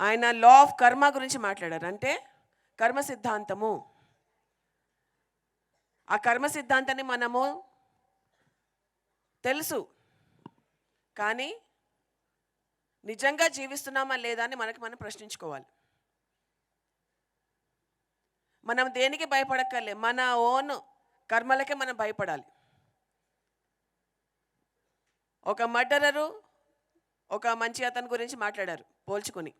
ఆయన law of కర్మ గురించి మాట్లాడారు. అంటే కర్మ సిద్ధాంతము. ఆ కర్మ సిద్ధాంతాన్ని మనము తెలుసు. కానీ నిజంగా జీవిస్తున్నామా లేదా అని మనకి మనం ప్రశ్నించుకోవాలి. మనం దేనికి భయపడక్కర్లే? మన ఓన్ కర్మలకే మనం భయపడాలి. ఒక మర్డరరు ఒక మంచి అతని గురించి మాట్లాడారు పోల్చుకొని.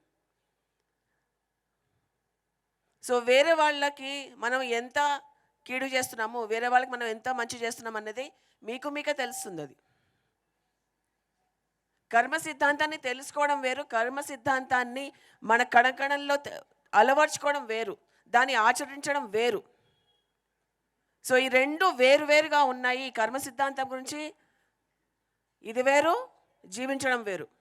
సో వేరే వాళ్ళకి మనం ఎంత కీడు చేస్తున్నామో వేరే వాళ్ళకి మనం ఎంత మంచి చేస్తున్నాం అన్నది మీకు మీకే తెలుస్తుంది అది. కర్మ సిద్ధాంతాన్ని తెలుసుకోవడం వేరు కర్మ సిద్ధాంతాన్ని మన కణకణంలో అలవర్చుకోవడం వేరు దాన్ని ఆచరించడం వేరు. సో ఈ రెండు వేరు వేరుగా ఉన్నాయి ఈ కర్మ సిద్ధాంతం గురించి. ఇది వేరు జీవించడం వేరు.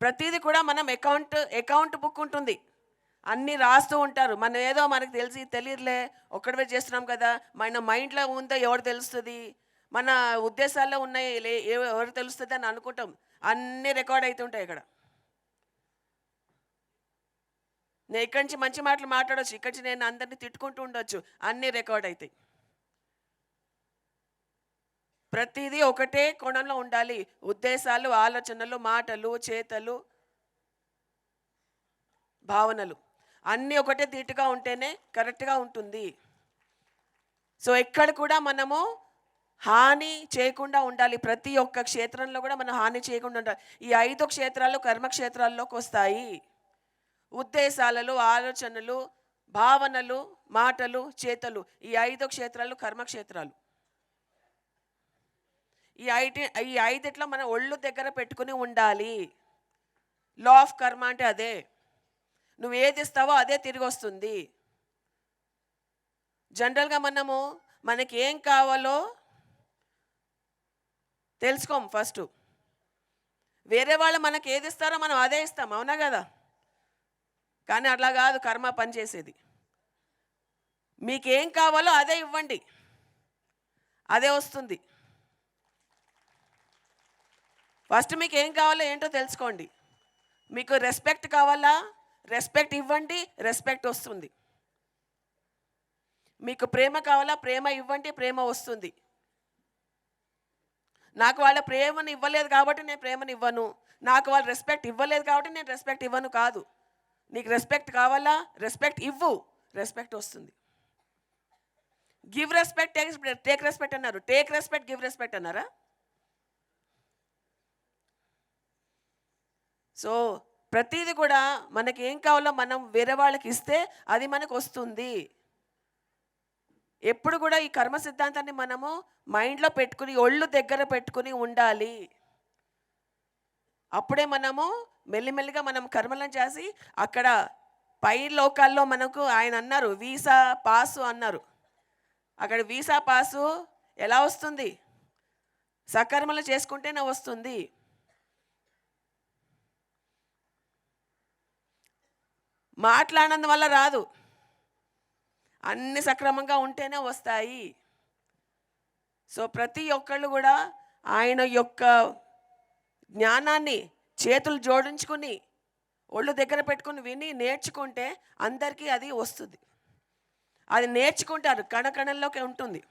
ప్రతిదీ కూడా మనం అకౌంట్ అకౌంట్ బుక్ ఉంటుంది. అన్నీ రాస్తూ ఉంటారు. మనం ఏదో మనకు తెలిసి తెలియదులే ఒక్కడవే చేస్తున్నాం కదా మన మైండ్లో ఉందో ఎవరు తెలుస్తుంది? మన ఉద్దేశాల్లో ఉన్నాయి లే- ఎవరు తెలుస్తుంది అని అనుకుంటాం. అన్నీ రికార్డ్ అవుతుంటాయి ఇక్కడ. నేను ఇక్కడి నుంచి మంచి మాటలు మాట్లాడవచ్చు ఇక్కడి నుంచి నేను అందరినీ తిట్టుకుంటూ ఉండొచ్చు. అన్నీ రికార్డ్ అవుతాయి ప్రతిదీ ఒకటే కోణంలో ఉండాలి. ఉద్దేశాలు ఆలోచనలు మాటలు చేతలు భావనలు. అన్నీ ఒకటే తీటుగా ఉంటేనే కరెక్ట్గా ఉంటుంది. సో ఎక్కడ కూడా మనము హాని చేయకుండా ఉండాలి. ప్రతి ఒక్క క్షేత్రంలో కూడా మనం హాని చేయకుండా ఉండాలి. ఈ ఐదు క్షేత్రాలు కర్మక్షేత్రాల్లోకి వస్తాయి. ఉద్దేశాలలో ఆలోచనలు భావనలు మాటలు చేతలు ఈ ఐదు క్షేత్రాలు కర్మక్షేత్రాలు. ఈ ఐటి ఈ ఐదిట్లో మనం ఒళ్ళు దగ్గర పెట్టుకుని ఉండాలి. లా ఆఫ్ కర్మ అంటే అదే. నువ్వు ఏది ఇస్తావో అదే తిరిగి వస్తుంది జనరల్గా మనము మనకి ఏం కావాలో తెలుసుకోం ఫస్ట్ వేరే వాళ్ళు మనకి ఏది ఇస్తారో మనం అదే ఇస్తాం అవునా కదా? కానీ అట్లా కాదు కర్మ పనిచేసేది మీకేం కావాలో అదే ఇవ్వండి. అదే వస్తుంది. ఫస్ట్ మీకు ఏం కావాలో ఏంటో తెలుసుకోండి. మీకు రెస్పెక్ట్ కావాలా? రెస్పెక్ట్ ఇవ్వండి రెస్పెక్ట్ వస్తుంది. మీకు ప్రేమ కావాలా? ప్రేమ ఇవ్వండి ప్రేమ వస్తుంది. నాకు వాళ్ళ ప్రేమను ఇవ్వలేదు కాబట్టి నేను ప్రేమను ఇవ్వను. నాకు వాళ్ళు రెస్పెక్ట్ ఇవ్వలేదు కాబట్టి నేను రెస్పెక్ట్ ఇవ్వను కాదు. నీకు రెస్పెక్ట్ కావాలా? రెస్పెక్ట్ ఇవ్వు. రెస్పెక్ట్ వస్తుంది. Give respect take take respect అన్నారు. టేక్ రెస్పెక్ట్ గివ్ రెస్పెక్ట్ అన్నారా? సో ప్రతిదీ కూడా మనకి ఏం కావాలో మనం వేరే వాళ్ళకి ఇస్తే అది మనకు వస్తుంది. ఎప్పుడు కూడా ఈ కర్మ సిద్ధాంతాన్ని మనము మైండ్లో పెట్టుకుని ఒళ్ళు దగ్గర పెట్టుకుని ఉండాలి. అప్పుడే మనము మెల్లిమెల్లిగా మనం కర్మలను చేసి అక్కడ పై లోకాల్లో మనకు ఆయన అన్నారు వీసా పాసు అన్నారు. అక్కడ వీసా పాసు ఎలా వస్తుంది? సకర్మలు చేసుకుంటేనే వస్తుంది. మాట్లాడినందు వల్ల రాదు. అన్ని సక్రమంగా ఉంటేనే వస్తాయి. సో ప్రతి ఒక్కళ్ళు కూడా ఆయన యొక్క జ్ఞానాన్ని చేతులు జోడించుకుని ఒళ్ళు దగ్గర పెట్టుకుని విని నేర్చుకుంటే అందరికీ అది వస్తుంది. అది నేర్చుకుంటారు కణకణంలోకి ఉంటుంది.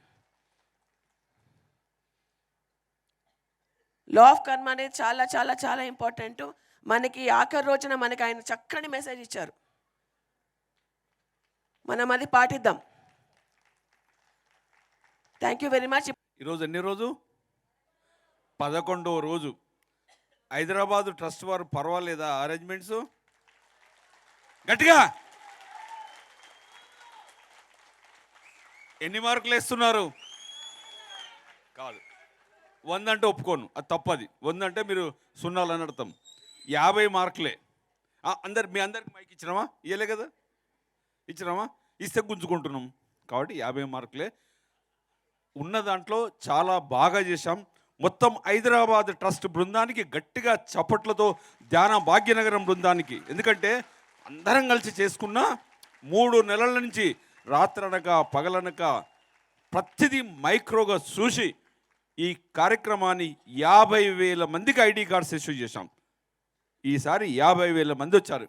లా ఆఫ్ కర్మ అనేది చాలా చాలా చాలా ఇంపార్టెంట్ మనకి ఆఖరి రోజున మనకి ఆయన చక్కని మెసేజ్ ఇచ్చారు. మనం అది పాటిద్దాం. థ్యాంక్ యూ వెరీ మచ్ ఈరోజు ఎన్ని రోజు? పదకొండవ రోజు. హైదరాబాదు ట్రస్ట్ వారు పర్వాలేదా అరేంజ్మెంట్స్? గట్టిగా. ఎన్ని మార్కులు వేస్తున్నారు? కాదు. వంద అంటే ఒప్పుకోను. అది తప్పది. వంద అంటే మీరు సున్నాలని అర్థం. యాభై మార్కులే. అందరు మీ అందరికి మైక్ ఇచ్చినామా ఇయ్యలే కదా? ఇచ్చినామా? ఇస్తే గుంజుకుంటున్నాం. కాబట్టి యాభై మార్కులే. ఉన్న దాంట్లో చాలా బాగా చేశాం. మొత్తం హైదరాబాద్ ట్రస్ట్ బృందానికి గట్టిగా చప్పట్లతో ధ్యాన భాగ్యనగరం బృందానికి. ఎందుకంటే అందరం కలిసి చేసుకున్న మూడు నెలల నుంచి రాత్రనక పగలనక ప్రతిదీ మైక్రోగా చూసి ఈ కార్యక్రమాన్ని యాభై వేల మందికి ఐడి కార్డ్స్ ఇష్యూ చేశాం. ఈసారి యాభై వేల మంది వచ్చారు.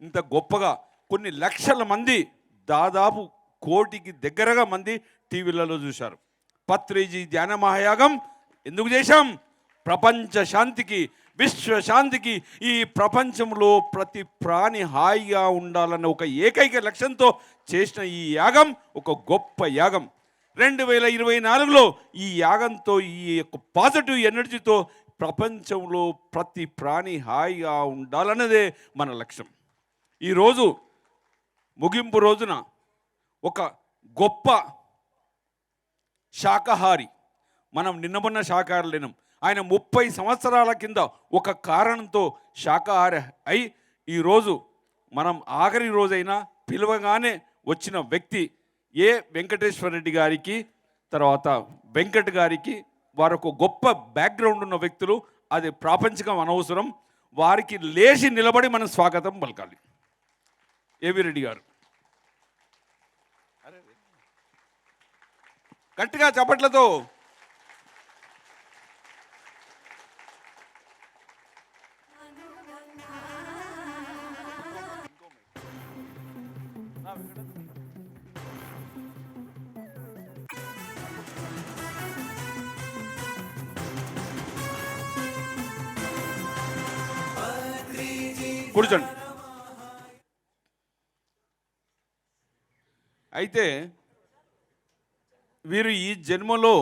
ఇంత గొప్పగా కొన్ని లక్షల మంది దాదాపు కోటికి దగ్గరగా మంది టీవీలలో చూశారు. పత్రిజీ ధ్యాన మహాయాగం ఎందుకు చేశాం? ప్రపంచ శాంతికి విశ్వశాంతికి ఈ ప్రపంచంలో ప్రతి ప్రాణి హాయిగా ఉండాలన్న ఒక ఏకైక లక్ష్యంతో చేసిన ఈ యాగం ఒక గొప్ప యాగం. రెండు వేల ఇరవై నాలుగులో ఈ యాగంతో ఈ యొక్క పాజిటివ్ ఎనర్జీతో ప్రపంచంలో ప్రతి ప్రాణి హాయిగా ఉండాలన్నదే మన లక్ష్యం. ఈరోజు ముగింపు రోజున ఒక గొప్ప శాకాహారి మనం నిన్నమన్న శాకాహారి లేనం ఆయన ముప్పై సంవత్సరాల కింద ఒక కారణంతో శాకాహారి అయి ఈరోజు మనం ఆఖరి రోజైనా పిలవగానే వచ్చిన వ్యక్తి ఏ వెంకటేశ్వర రెడ్డి గారికి తర్వాత వెంకట్ గారికి వారు ఒక గొప్ప బ్యాక్గ్రౌండ్ ఉన్న వ్యక్తులు అది ప్రాపంచికం అనవసరం వారికి లేచి నిలబడి మనం స్వాగతం పలకాలి. ఏవి రెడ్డి గారు. గట్టిగా చప్పట్లతో. కూర్చోండి. అయితే వీరు ఈ జన్మలో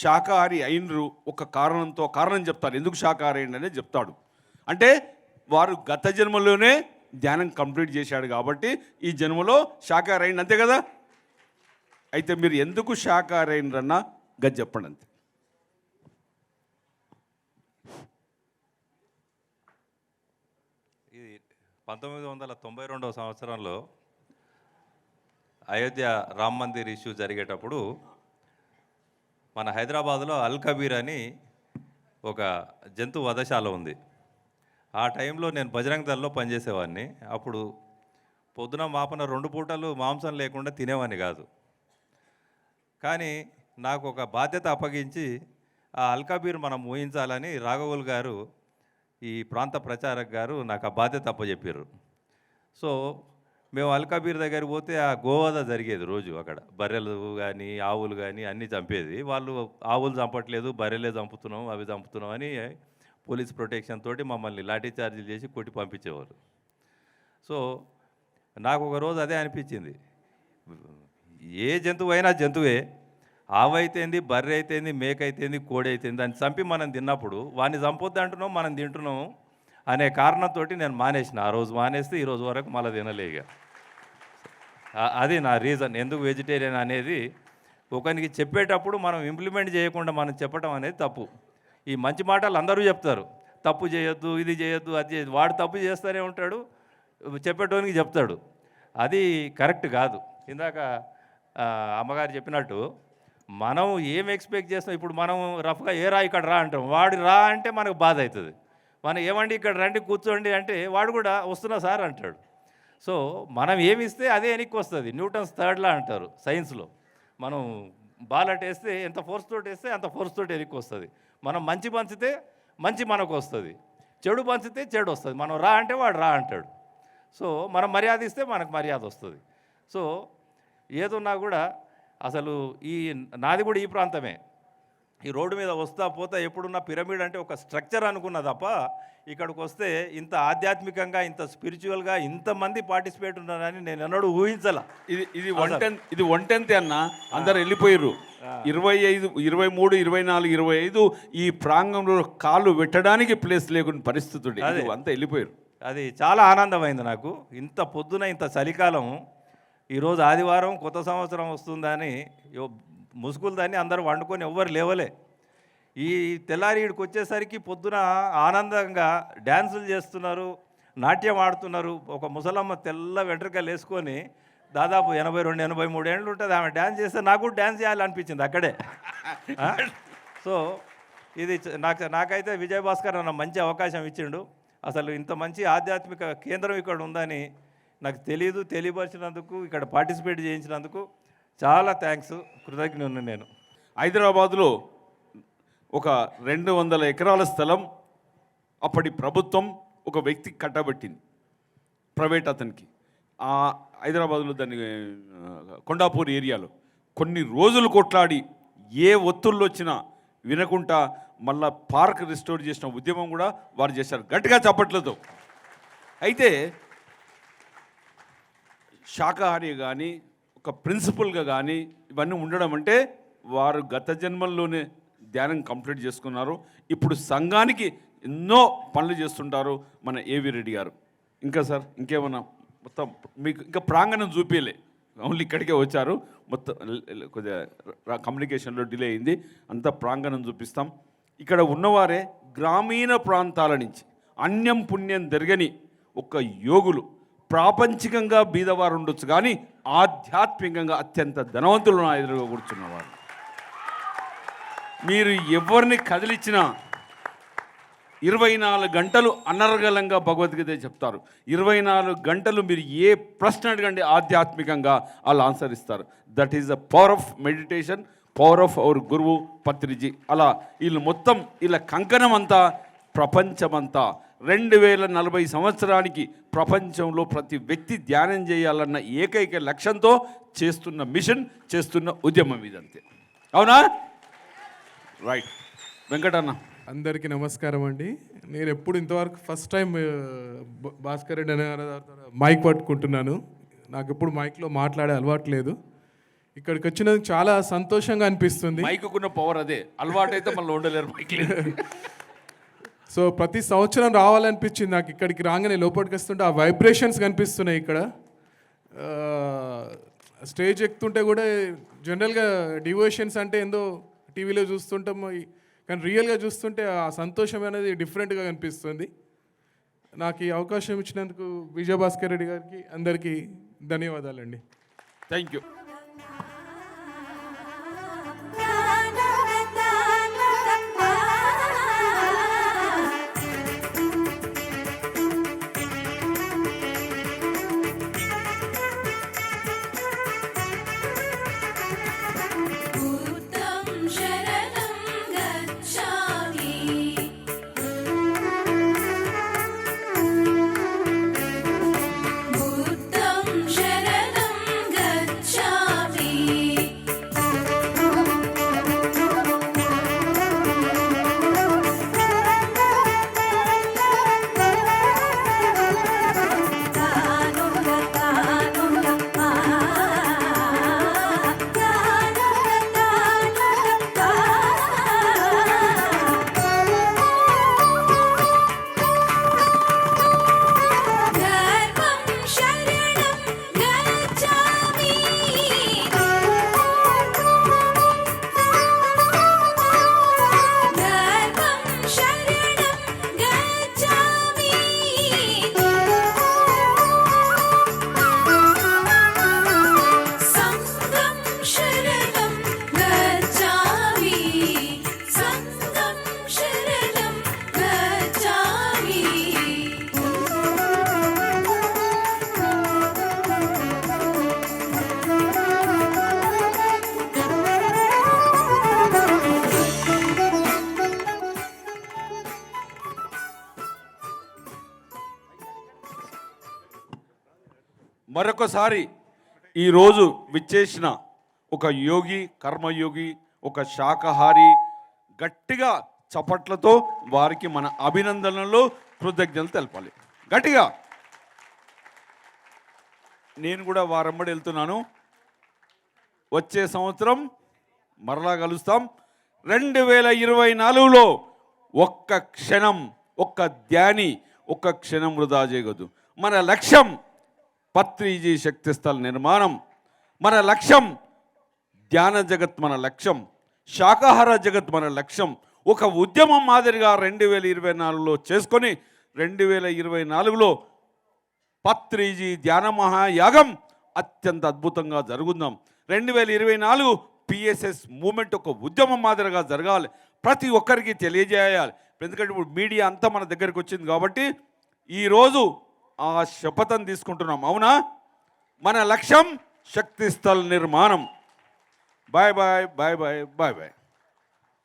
శాకాహారి అయినరు ఒక కారణంతో కారణం చెప్తారు. ఎందుకు శాకాహారి అయిందనే చెప్తాడు. అంటే వారు గత జన్మలోనే ధ్యానం కంప్లీట్ చేశాడు కాబట్టి ఈ జన్మలో శాకాహారి అయింది అంతే కదా? అయితే మీరు ఎందుకు శాకాహారి అయినరన్నా గది చెప్పండి అంతే. ఇది పంతొమ్మిది వందల తొంభై రెండవ సంవత్సరంలో అయోధ్య రామ్ మందిర్ ఇష్యూ జరిగేటప్పుడు మన హైదరాబాద్లో అల్ కబీర్ అని ఒక జంతు వధశాల ఉంది. ఆ టైంలో నేను బజరంగ్ దళలో పనిచేసేవాడిని. అప్పుడు పొద్దున మాపన రెండు పూటలు మాంసం లేకుండా తినేవాడిని కాదు. కానీ నాకు ఒక బాధ్యత అప్పగించి ఆ అల్కబీర్ మనం ఊహించాలని రాఘవుల్ గారు ఈ ప్రాంత ప్రచారక్ గారు నాకు ఆ బాధ్యత అప్పచెప్పారు సో మేము అల్కాబీర్ దగ్గరికి పోతే ఆ గోవధ జరిగేది రోజు అక్కడ. బర్రెలు కానీ ఆవులు కానీ అన్నీ చంపేది. వాళ్ళు ఆవులు చంపట్లేదు బర్రెలే చంపుతున్నాం అవి చంపుతున్నాం అని పోలీస్ ప్రొటెక్షన్ తోటి మమ్మల్ని లాఠీ చార్జీలు చేసి కొట్టి పంపించేవారు సో నాకు ఒక రోజు అదే అనిపించింది. ఏ జంతువు అయినా జంతువే. ఆవు అయితేంది బర్రె అయితేంది మేక అయితేంది కోడి అయితేంది దాన్ని చంపి మనం తిన్నప్పుడు వాడిని చంపొద్దు అంటున్నాం మనం తింటున్నాం అనే కారణంతో నేను మానేసిన. ఆ రోజు మానేస్తే ఈ రోజు వరకు మళ్ళీ తినలేక అది నా రీజన్ ఎందుకు వెజిటేరియన్ అనేది ఒకరికి చెప్పేటప్పుడు మనం ఇంప్లిమెంట్ చేయకుండా మనం చెప్పడం అనేది తప్పు. ఈ మంచి మాటలు అందరూ చెప్తారు. తప్పు చేయొద్దు ఇది చేయొద్దు అది చేయొద్దు. వాడు తప్పు చేస్తూనే ఉంటాడు చెప్పేటోనికి చెప్తాడు. అది కరెక్ట్ కాదు. ఇందాక అమ్మగారు చెప్పినట్టు మనం ఏం ఎక్స్పెక్ట్ చేస్తాం ఇప్పుడు మనం రఫ్గా ఏ రా ఇక్కడ రా అంటాం. వాడు రా అంటే మనకు బాధ అవుతుంది. మనం ఏమండి ఇక్కడ రండి కూర్చోండి అంటే వాడు కూడా వస్తున్నా సార్ అంటాడు. సో మనం ఏమి ఇస్తే అదే వెనక్కి వస్తుంది. న్యూటన్స్ థర్డ్లా అంటారు సైన్స్లో. మనం బాల్ అటేస్తే ఎంత ఫోర్స్ తోటి వేస్తే అంత ఫోర్స్ తోటి వెనక్కి వస్తుంది. మనం మంచి పంచితే మంచి మనకు వస్తుంది. చెడు పంచితే చెడు వస్తుంది. మనం రా అంటే వాడు రా అంటాడు. సో మనం మర్యాద ఇస్తే మనకు మర్యాద వస్తుంది. సో ఏదున్నా కూడా అసలు ఈ నాది కూడా ఈ ప్రాంతమే. ఈ రోడ్డు మీద వస్తా పోతా ఎప్పుడున్న పిరమిడ్ అంటే ఒక స్ట్రక్చర్ అనుకున్నా తప్ప ఇక్కడికి వస్తే ఇంత ఆధ్యాత్మికంగా ఇంత స్పిరిచువల్గా ఇంతమంది పార్టిసిపేట్ ఉన్నారని నేను ఎన్నడూ ఊహించాల. ఇది ఇది వన్ టెన్ ఇది వన్ టెన్త్ అన్న? అందరు వెళ్ళిపోయారు ఇరవై ఐదు ఇరవై మూడు ఇరవై నాలుగు ఇరవై ఐదు ఈ ప్రాంగంలో కాళ్ళు పెట్టడానికి ప్లేస్ లేకుండా పరిస్థితి. ఇది అంతా వెళ్ళిపోయారు అది చాలా ఆనందమైంది నాకు. ఇంత పొద్దున ఇంత చలికాలం ఈరోజు ఆదివారం కొత్త సంవత్సరం వస్తుందని ముసుగులు దాన్ని అందరూ వండుకొని ఎవ్వరు లేవలే. ఈ తెల్లారి ఈడికి వచ్చేసరికి పొద్దున ఆనందంగా డ్యాన్సులు చేస్తున్నారు నాట్యం ఆడుతున్నారు. ఒక ముసలమ్మ తెల్ల వెంట్రుకలు వేసుకొని దాదాపు ఎనభై రెండు ఎనభై మూడు ఏళ్ళు ఉంటుంది. ఆమె డ్యాన్స్ చేస్తే నాకు కూడా డ్యాన్స్ చేయాలనిపించింది అక్కడే. సో ఇది నాకు నాకైతే విజయభాస్కర్ అన్న మంచి అవకాశం ఇచ్చిండు. అసలు ఇంత మంచి ఆధ్యాత్మిక కేంద్రం ఇక్కడ ఉందని నాకు తెలియదు తెలియపరిచినందుకు ఇక్కడ పార్టిసిపేట్ చేయించినందుకు చాలా థ్యాంక్స్ కృతజ్ఞను నేను. హైదరాబాదులో ఒక రెండు వందల ఎకరాల స్థలం అప్పటి ప్రభుత్వం ఒక వ్యక్తికి కట్టబెట్టింది ప్రైవేట్ అతనికి. ఆ హైదరాబాద్లో దాన్ని కొండాపూర్ ఏరియాలో కొన్ని రోజులు కొట్లాడి ఏ ఒత్తుళ్ళు వచ్చినా వినకుండా మళ్ళా పార్క్ రిస్టోర్ చేసిన ఉద్యమం కూడా వారు చేశారు. గట్టిగా చప్పట్లతో. అయితే శాకాహారి కానీ ఒక ప్రిన్సిపల్గా కానీ ఇవన్నీ ఉండడం అంటే వారు గత జన్మల్లోనే ధ్యానం కంప్లీట్ చేసుకున్నారు. ఇప్పుడు సంఘానికి ఎన్నో పనులు చేస్తుంటారు మన ఏవి రెడ్డి గారు. ఇంకా సార్ ఇంకేమన్నా మొత్తం మీకు ఇంకా ప్రాంగణం చూపించలే ఓన్లీ ఇక్కడికే వచ్చారు. మొత్తం కొద్దిగా కమ్యూనికేషన్లో డిలే అయింది. అంతా ప్రాంగణం చూపిస్తాం. ఇక్కడ ఉన్నవారే గ్రామీణ ప్రాంతాల నుంచి అన్యం పుణ్యం జరగని ఒక యోగులు ప్రాపంచికంగా బీదవారు ఉండొచ్చు కానీ ఆధ్యాత్మికంగా అత్యంత ధనవంతులు నా ఎదురుగా కూర్చున్నవారు. మీరు ఎవరిని కదిలించినా ఇరవై నాలుగు గంటలు అనర్గళంగా భగవద్గీత చెప్తారు. ఇరవై నాలుగు గంటలు మీరు ఏ ప్రశ్న అడగండి ఆధ్యాత్మికంగా వాళ్ళు ఆన్సర్ ఇస్తారు. That is the power of meditation power of our గురువు పత్రిజీ. అలా వీళ్ళు మొత్తం వీళ్ళ కంకణం అంతా ప్రపంచమంతా. రెండు వేల నలభై సంవత్సరానికి ప్రపంచంలో ప్రతి వ్యక్తి ధ్యానం చేయాలన్న ఏకైక లక్ష్యంతో చేస్తున్న మిషన్ చేస్తున్న ఉద్యమం ఇదంతే. అవునా? రైట్ వెంకటన్న. అందరికీ నమస్కారం అండి. నేను ఎప్పుడు ఇంతవరకు ఫస్ట్ టైం భాస్కర్ రెడ్డి అనే మైక్ పట్టుకుంటున్నాను. నాకు ఎప్పుడు మైక్లో మాట్లాడే అలవాటు లేదు. ఇక్కడికి వచ్చినందుకు చాలా సంతోషంగా అనిపిస్తుంది. మైకుకున్న పవర్ అదే. అలవాటైతే మళ్ళీ ఉండలేరు మైక్ సో ప్రతి సంవత్సరం రావాలనిపించింది నాకు ఇక్కడికి రాగానే లోపలికి వస్తుంటే ఆ వైబ్రేషన్స్ కనిపిస్తున్నాయి ఇక్కడ. స్టేజ్ ఎక్కుతుంటే కూడా జనరల్గా డివోషన్స్ అంటే ఏందో టీవీలో చూస్తుంటాం కానీ రియల్గా చూస్తుంటే ఆ సంతోషం అనేది డిఫరెంట్గా కనిపిస్తుంది. నాకు ఈ అవకాశం ఇచ్చినందుకు విజయభాస్కర్ రెడ్డి గారికి అందరికీ ధన్యవాదాలండి. థ్యాంక్ యూ మరొకసారి ఈరోజు విచ్చేసిన ఒక యోగి కర్మయోగి ఒక శాకాహారి గట్టిగా చప్పట్లతో వారికి మన అభినందనలు కృతజ్ఞతలు తెలపాలి. గట్టిగా. నేను కూడా వారంబడి వెళ్తున్నాను. వచ్చే సంవత్సరం మరలా కలుస్తాం. రెండు వేల ఇరవై నాలుగులో ఒక్క క్షణం ఒక్క ధ్యాని ఒక్క క్షణం వృధా చేయగదు మన లక్ష్యం పత్రిజీ శక్తిస్థల నిర్మాణం మన లక్ష్యం ధ్యాన జగత్ మన లక్ష్యం శాకాహార జగత్ మన లక్ష్యం. ఒక ఉద్యమం మాదిరిగా రెండు వేల ఇరవై నాలుగులో చేసుకొని రెండు వేల ఇరవై నాలుగులో పత్రిజీ ధ్యాన మహాయాగం అత్యంత అద్భుతంగా జరుగుందాం. రెండు వేల ఇరవై నాలుగు పిఎస్ఎస్ మూమెంట్ ఒక ఉద్యమం మాదిరిగా జరగాలి. ప్రతి ఒక్కరికి తెలియజేయాలి. ఎందుకంటే ఇప్పుడు మీడియా అంతా మన దగ్గరికి వచ్చింది కాబట్టి ఈరోజు ఆ శపథం తీసుకుంటున్నాం. అవునా? మన లక్ష్యం శక్తిస్థల్ నిర్మాణం. Bye bye bye bye bye bye.